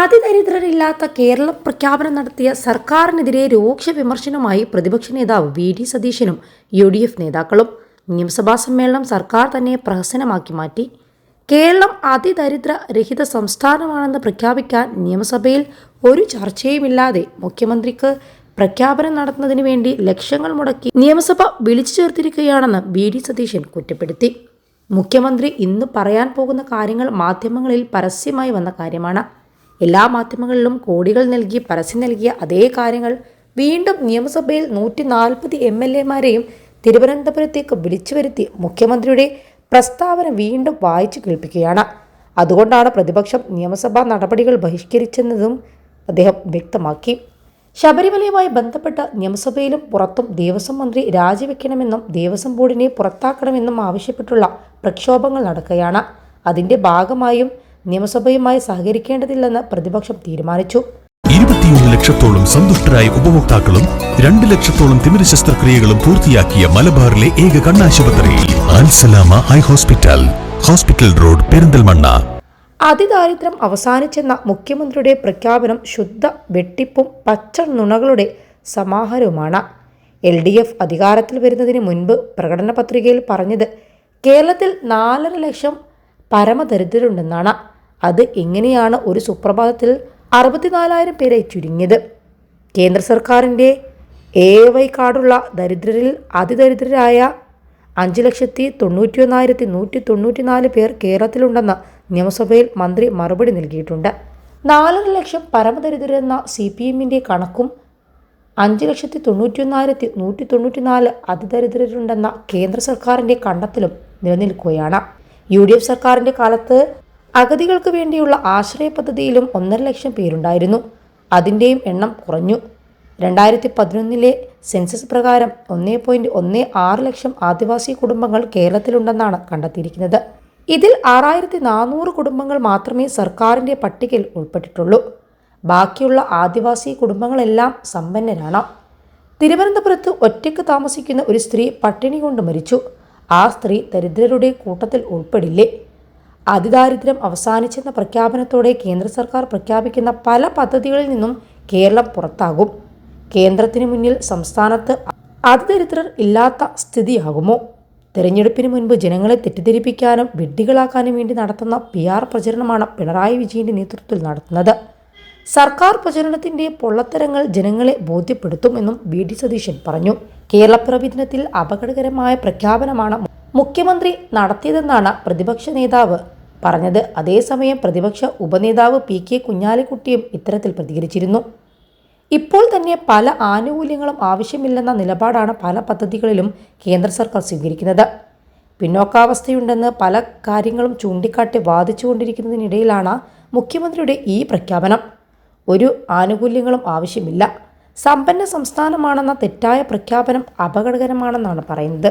അതിദരിദ്രരില്ലാത്ത കേരളം പ്രഖ്യാപനം നടത്തിയ സർക്കാരിനെതിരെ രൂക്ഷ വിമർശനവുമായി പ്രതിപക്ഷ നേതാവ് വി ഡി സതീശനും യു ഡി എഫ് നേതാക്കളും നിയമസഭാ സമ്മേളനം സർക്കാർ തന്നെ പ്രഹസനമാക്കി മാറ്റി. കേരളം അതിദരിദ്ര രഹിത സംസ്ഥാനമാണെന്ന് പ്രഖ്യാപിക്കാൻ നിയമസഭയിൽ ഒരു ചർച്ചയുമില്ലാതെ മുഖ്യമന്ത്രിക്ക് പ്രഖ്യാപനം നടത്തുന്നതിന് വേണ്ടി ലക്ഷങ്ങൾ മുടക്കി നിയമസഭ വിളിച്ചു ചേർത്തിരിക്കുകയാണെന്ന് വി ഡി സതീശൻ കുറ്റപ്പെടുത്തി. മുഖ്യമന്ത്രി ഇന്ന് പറയാൻ പോകുന്ന കാര്യങ്ങൾ മാധ്യമങ്ങളിൽ പരസ്യമായി വന്ന കാര്യമാണ്. എല്ലാ മാധ്യമങ്ങളിലും കോടികൾ നൽകി പരസ്യം നൽകിയ അതേ കാര്യങ്ങൾ വീണ്ടും നിയമസഭയിൽ നൂറ്റി നാൽപ്പത് എം എൽ എമാരെയും തിരുവനന്തപുരത്തേക്ക് വിളിച്ചു വരുത്തി മുഖ്യമന്ത്രിയുടെ പ്രസ്താവന വീണ്ടും വായിച്ചു കേൾപ്പിക്കുകയാണ്. അതുകൊണ്ടാണ് പ്രതിപക്ഷം നിയമസഭാ നടപടികൾ ബഹിഷ്കരിച്ചെന്നതും അദ്ദേഹം വ്യക്തമാക്കി. ശബരിമലയുമായി ബന്ധപ്പെട്ട് നിയമസഭയിലും പുറത്തും ദേവസ്വം മന്ത്രി രാജിവെക്കണമെന്നും ദേവസ്വം ബോർഡിനെ പുറത്താക്കണമെന്നും ആവശ്യപ്പെട്ടുള്ള പ്രക്ഷോഭങ്ങൾ നടക്കുകയാണ്. അതിന്റെ ഭാഗമായും നിയമസഭയുമായി സഹകരിക്കേണ്ടതില്ലെന്ന് പ്രതിപക്ഷം തീരുമാനിച്ചു. ഇരുപത്തിയൊന്ന് ലക്ഷത്തോളം സന്തുഷ്ടരായ ഉപഭോക്താക്കളും രണ്ട് ലക്ഷത്തോളം തിമിര ശസ്ത്രക്രിയകളും പൂർത്തിയാക്കിയ മലബാറിലെ ഏക കണ്ണാശുപത്രി Al Salama high hospital hospital road Perinthalmanna. അതിദാരിദ്ര്യം അവസാനിച്ചെന്ന മുഖ്യമന്ത്രിയുടെ പ്രഖ്യാപനം ശുദ്ധ വെട്ടിപ്പും പച്ച നുണകളുടെ സമാഹാരവുമാണ്. എൽ ഡി എഫ് അധികാരത്തിൽ വരുന്നതിന് മുൻപ് പ്രകടന പത്രികയിൽ പറഞ്ഞത് കേരളത്തിൽ നാലര ലക്ഷം പരമദരിദ്രരുണ്ടെന്നാണ്. അത് എങ്ങനെയാണ് ഒരു സുപ്രഭാതത്തിൽ അറുപത്തിനാലായിരം പേരെ ചുരുങ്ങിയത്? കേന്ദ്ര സർക്കാരിന്റെ എ വൈ കാർഡുള്ള ദരിദ്രരിൽ അതിദരിദ്രരായ അഞ്ച് ലക്ഷത്തി തൊണ്ണൂറ്റിയൊന്നായിരത്തി നൂറ്റി തൊണ്ണൂറ്റിനാല് പേർ കേരളത്തിലുണ്ടെന്ന നിയമസഭയിൽ മന്ത്രി മറുപടി നൽകിയിട്ടുണ്ട്. നാലര ലക്ഷം പരമദരിദ്രരെന്ന സി പി എമ്മിന്റെ കണക്കും അഞ്ച് ലക്ഷത്തി തൊണ്ണൂറ്റിയൊന്നായിരത്തി നൂറ്റി തൊണ്ണൂറ്റിനാല് അതിദരിദ്രരുണ്ടെന്ന കേന്ദ്ര സർക്കാരിന്റെ കണ്ടെത്തലും നിലനിൽക്കുകയാണ്. യു ഡി എഫ് സർക്കാരിന്റെ കാലത്ത് അഗതികൾക്ക് വേണ്ടിയുള്ള ആശ്രയ പദ്ധതിയിലും ഒന്നര ലക്ഷം പേരുണ്ടായിരുന്നു. അതിന്റെയും എണ്ണം കുറഞ്ഞു. രണ്ടായിരത്തി പതിനൊന്നിലെ സെൻസസ് പ്രകാരം ഒന്നേ പോയിന്റ് ഒന്ന് ആറ് ലക്ഷം ആദിവാസി കുടുംബങ്ങൾ കേരളത്തിലുണ്ടെന്നാണ് കണ്ടെത്തിയിരിക്കുന്നത്. ഇതിൽ ആറായിരത്തി നാനൂറ് കുടുംബങ്ങൾ മാത്രമേ സർക്കാരിന്റെ പട്ടികയിൽ ഉൾപ്പെട്ടിട്ടുള്ളൂ. ബാക്കിയുള്ള ആദിവാസി കുടുംബങ്ങളെല്ലാം സമ്പന്നരാണ്. തിരുവനന്തപുരത്ത് ഒറ്റയ്ക്ക് താമസിക്കുന്ന ഒരു സ്ത്രീ പട്ടിണി കൊണ്ട് മരിച്ചു. ആ സ്ത്രീ ദരിദ്രരുടെ കൂട്ടത്തിൽ ഉൾപ്പെടില്ലേ? അതിദാരിദ്ര്യം അവസാനിച്ചെന്ന പ്രഖ്യാപനത്തോടെ കേന്ദ്ര സർക്കാർ പ്രഖ്യാപിക്കുന്ന പല പദ്ധതികളിൽ നിന്നും കേരളം പുറത്താകും. കേന്ദ്രത്തിന് മുന്നിൽ സംസ്ഥാനത്ത് അതിദരിദ്രർ ഇല്ലാത്ത സ്ഥിതിയാകുമോ? തെരഞ്ഞെടുപ്പിന് മുൻപ് ജനങ്ങളെ തെറ്റിദ്ധരിപ്പിക്കാനും വിഡ്ഢികളാക്കാനും വേണ്ടി നടത്തുന്ന പി ആർ പ്രചരണമാണ് പിണറായി വിജയന്റെ നേതൃത്വത്തിൽ നടത്തുന്നത്. സർക്കാർ പ്രചരണത്തിന്റെ പൊള്ളത്തരങ്ങൾ ജനങ്ങളെ ബോധ്യപ്പെടുത്തുമെന്നും വി ഡി സതീശൻ പറഞ്ഞു. കേരളപ്പിറവി ദിനത്തിൽ അപകടകരമായ പ്രഖ്യാപനമാണ് മുഖ്യമന്ത്രി നടത്തിയതെന്നാണ് പ്രതിപക്ഷ നേതാവ് പറഞ്ഞത്. അതേസമയം പ്രതിപക്ഷ ഉപനേതാവ് പി കെ കുഞ്ഞാലിക്കുട്ടിയും ഇത്തരത്തിൽ പ്രതികരിച്ചിരുന്നു. ഇപ്പോൾ തന്നെ പല ആനുകൂല്യങ്ങളും ആവശ്യമില്ലെന്ന നിലപാടാണ് പല പദ്ധതികളിലും കേന്ദ്ര സർക്കാർ സ്വീകരിക്കുന്നത്. പിന്നോക്കാവസ്ഥയുണ്ടെന്ന് പല കാര്യങ്ങളും ചൂണ്ടിക്കാട്ടി വാദിച്ചുകൊണ്ടിരിക്കുന്നതിനിടയിലാണ് മുഖ്യമന്ത്രിയുടെ ഈ പ്രഖ്യാപനം. ഒരു ആനുകൂല്യങ്ങളും ആവശ്യമില്ല. സമ്പന്ന സംസ്ഥാനമാണെന്ന തെറ്റായ പ്രഖ്യാപനം അപകടകരമാണെന്നാണ് പറയുന്നത്.